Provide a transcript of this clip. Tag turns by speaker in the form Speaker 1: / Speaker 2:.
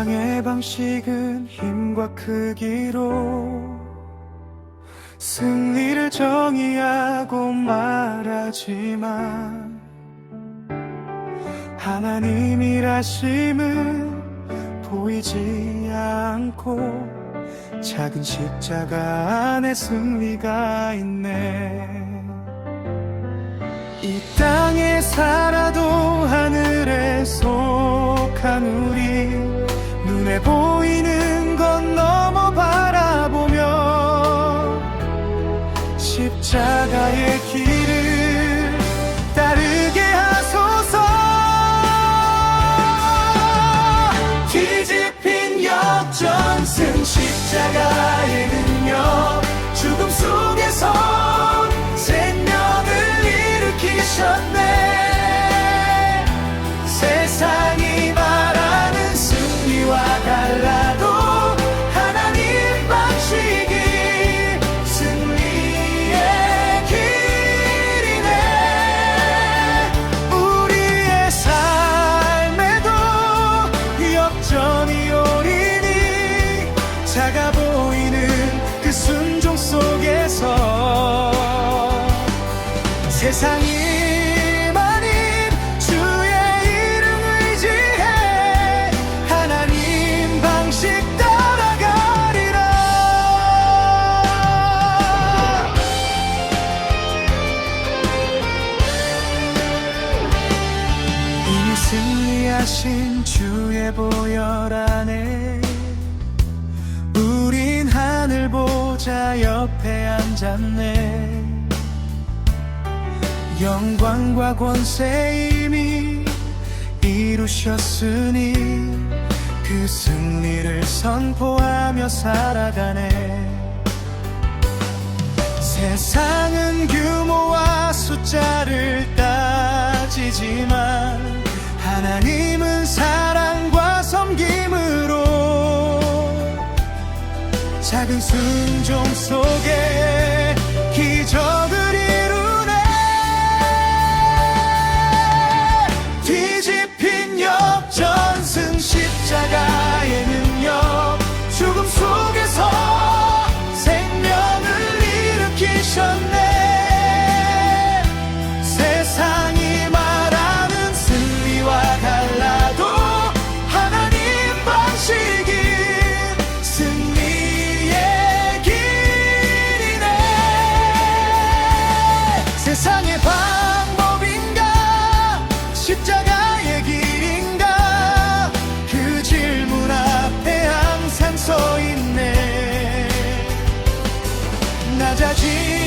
Speaker 1: 세상의 방식은 힘과 크기로 승리를 정의하고 말하지만 하나님 일하심은 보이지 않고 작은 십자가 안에 승리가 있네. 이 땅에 살아 세상이 아닌 주의 이름 의지해 하나님 방식 따라가리라. 이미 승리하신 주의 보혈 안에 우린 하늘 보자 옆에 앉았네 영광과 권세 이미 이루셨으니 그 승리를 선포하며 살아가네. 세상은 규모와 숫자를 따지지만 하나님은 사랑과 섬김으로 작은 순종 속 chegar. dia a dia.